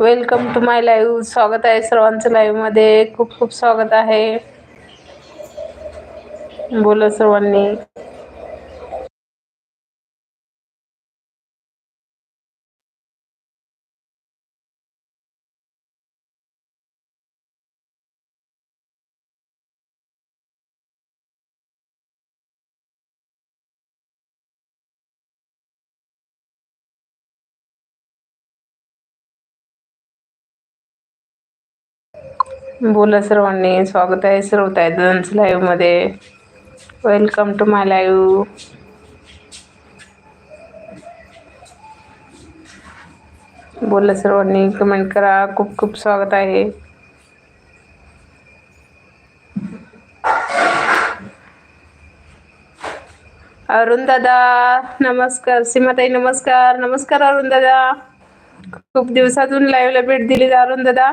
Welcome to my live. स्वागत आहे सर्वांचं लाईव्हमध्ये. खूप खूप स्वागत आहे. बोला सर्वांनी. बोला सर्वांनी स्वागत आहे सर्व तायदांचं लाईव्हमध्ये वेलकम टू माय लाईव्ह बोला सर्वांनी कमेंट करा. खूप खूप स्वागत आहे. अरुण दादा नमस्कार. सीमाताई नमस्कार. नमस्कार अरुण दादा. खूप दिवसातून लाईव्हला भेट दिली अरुण दादा.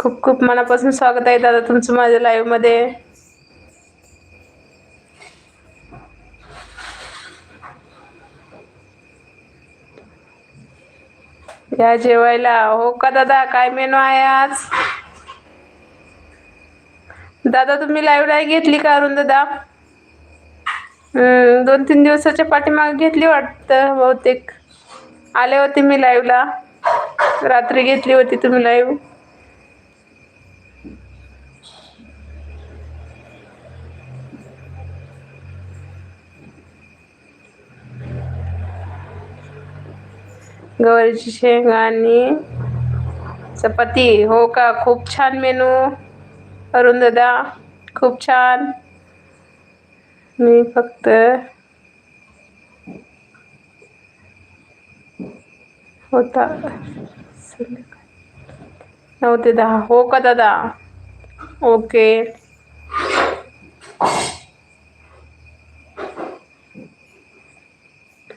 खूप खूप मनापासून स्वागत आहे दादा तुमचं माझ्या लाईव्हमध्ये. या जेवायला. हो का दादा? काय मेनू आहे आज? दादा तुम्ही लाईव्ह नाही घेतली का अरुण दादा? दोन तीन दिवसाच्या पाठीमागे घेतली वाटतं बहुतेक. आले होते मी लाईव्हला रात्री घेतली होती तुम्ही लाईव्ह गवारीची शेंग आणि चपाती. हो का? खूप छान मेनू. अरुण दादा खूप छान. मी फक्त होता. नऊ ते दहा. हो का दादा? ओके.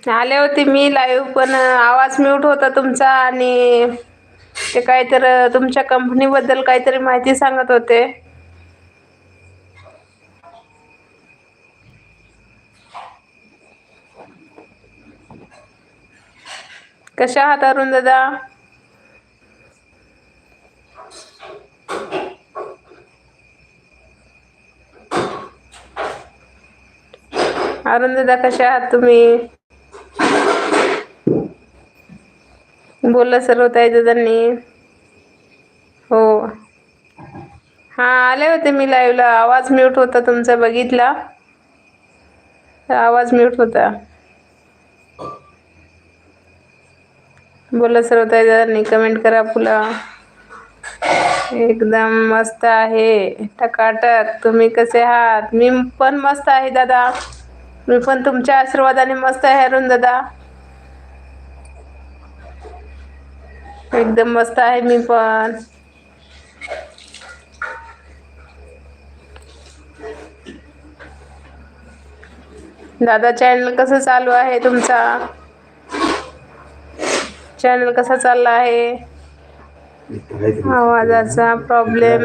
आले होते मी लाईव्ह पण आवाज म्यूट होता तुमचा आणि ते काहीतरी तुमच्या कंपनीबद्दल काहीतरी माहिती सांगत होते. कशा आहात अरुण दादा? अरुण दादा कशा आहात तुम्ही? बोललं सर्व ताई दादांनी हो. हां आले होते मी लाईव्हला आवाज म्यूट होता तुमचा बघितला? आवाज म्यूट होता. बोला सर्व ताई दादांनी कमेंट करा फुला एकदम मस्त आहे. टकाटक. तुम्ही कसे आहात? मी पण मस्त आहे दादा. मी पण तुमच्या आशीर्वादाने मस्त आहे अरुण दादा. एकदम मस्त आहे मी पण. दादा चॅनल कसं चालू आहे तुमचा? चॅनल कसा चालला आहे? आवाजाचा प्रॉब्लेम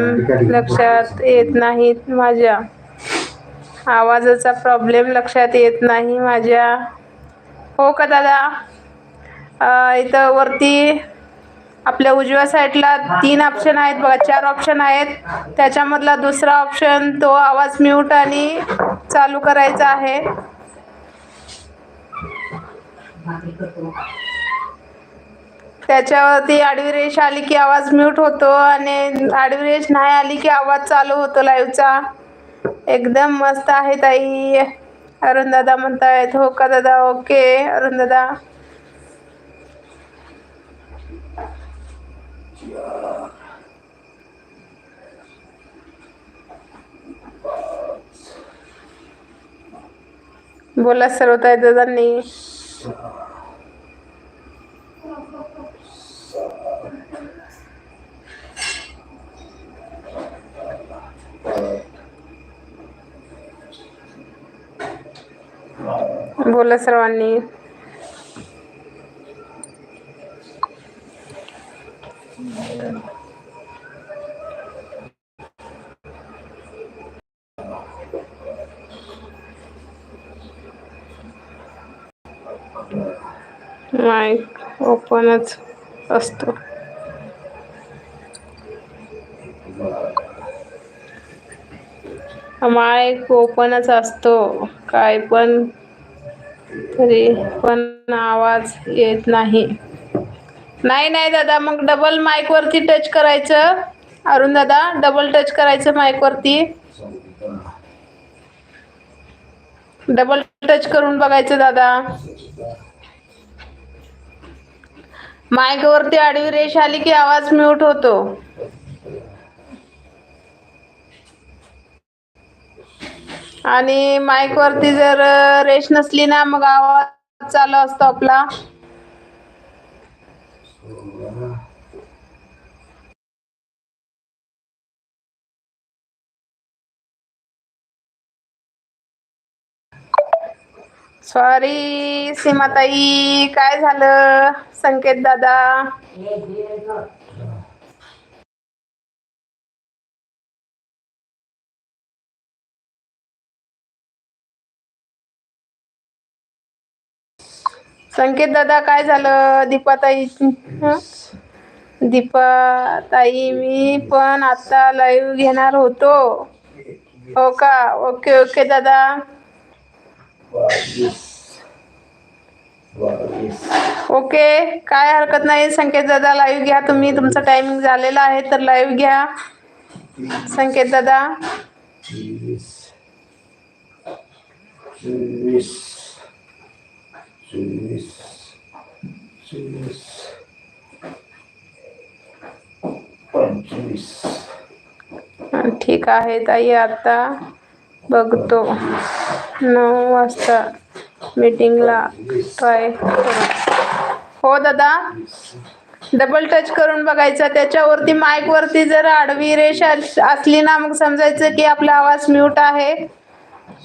लक्षात येत नाही माझ्या. आवाजाचा प्रॉब्लेम लक्षात येत नाही माझ्या. हो का दादा? इथं वरती आपल्या उजव्या साईडला तीन ऑप्शन आहेत बघा चार ऑप्शन आहेत. त्याच्यामधला दुसरा ऑप्शन तो आवाज म्यूट आणि चालू करायचा आहे. त्याच्यावरती आडवी रेष आली की आवाज म्यूट होतो आणि आडवी रेष नाही आली की आवाज चालू होतो लाईव्हचा एकदम मस्त आहे ताई. अरुण दादा म्हणतायत हो का दादा? ओके अरुण दादा. बोला सर्व ताई दादांनी बोला सर्वांनी. माईक ओपनच असतो. माईक ओपनच असतो. काय पण तरी पण आवाज येत नाही. नाही नाही दादा मग डबल माईक वरती टच करायचं. अरुण दादा डबल टच करायचं माईक वरती. डबल टच करून बघायचं दादा. माईक वरती आडवी रेष आली की आवाज म्यूट होतो. आणि माईक वरती जर रेष नसली ना मग आवाज चालू असतो आपला. सॉरी सीमाताई. काय झालं? संकेत दादा. संकेत दादा काय झालं? दीपाताई दीपाताई मी पण आता लाईव्ह घेणार होतो. हो का? ओके ओके दादा. ओके काय हरकत नाही. संकेत दादा लाईव्ह घ्या तुम्ही. तुमचं टायमिंग झालेला आहे तर लाईव्ह घ्या. संकेत दादा. चोवीस चोवीस चोवीस पंचवीस ठीक आहे ताई आता बघतो. नऊ वाजता मीटिंगला ट्राय करू. हो दादा? डबल टच करून बघायचा. त्याच्यावरती माईक वरती जर आडवी रेष अस- असली ना मग समजायचं की आपला आवाज म्यूट आहे.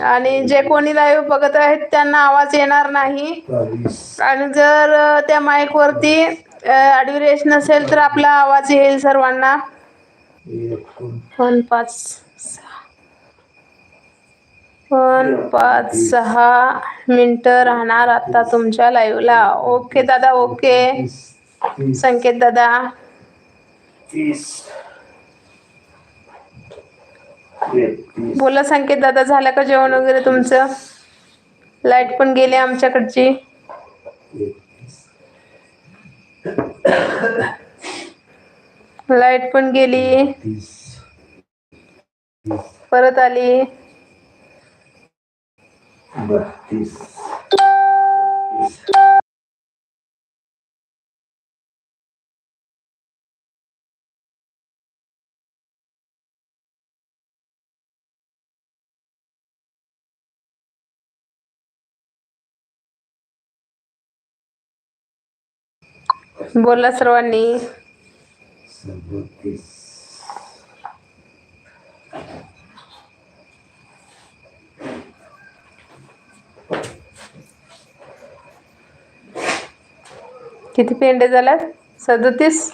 आणि जे कोणी लाईव्ह बघत आहेत त्यांना आवाज येणार नाही. आणि जर त्या माईक वरती अ, आडवी रेष नसेल तर आपला आवाज येईल सर्वांना. पण पाच सहा. पण पाच सहा मिनिटं राहणार आता तुमच्या लाईव्हला ओके दादा ओके संकेत दादा. बोला संकेत दादा झालं का जेवण वगैरे तुमचं? लाइट पण गेली आमच्याकडची. लाइट पण गेली. परत आली. बत्तीस बोला सर्वांनी किती पेंडे झाल्यात? सदतीस?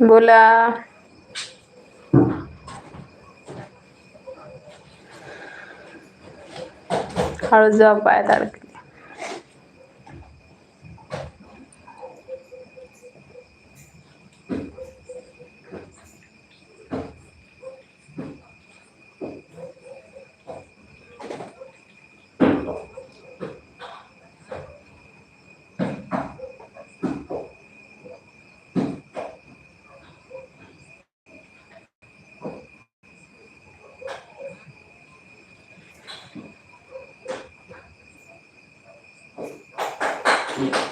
बोला. हळू जाऊ पायात अडकली. Yeah.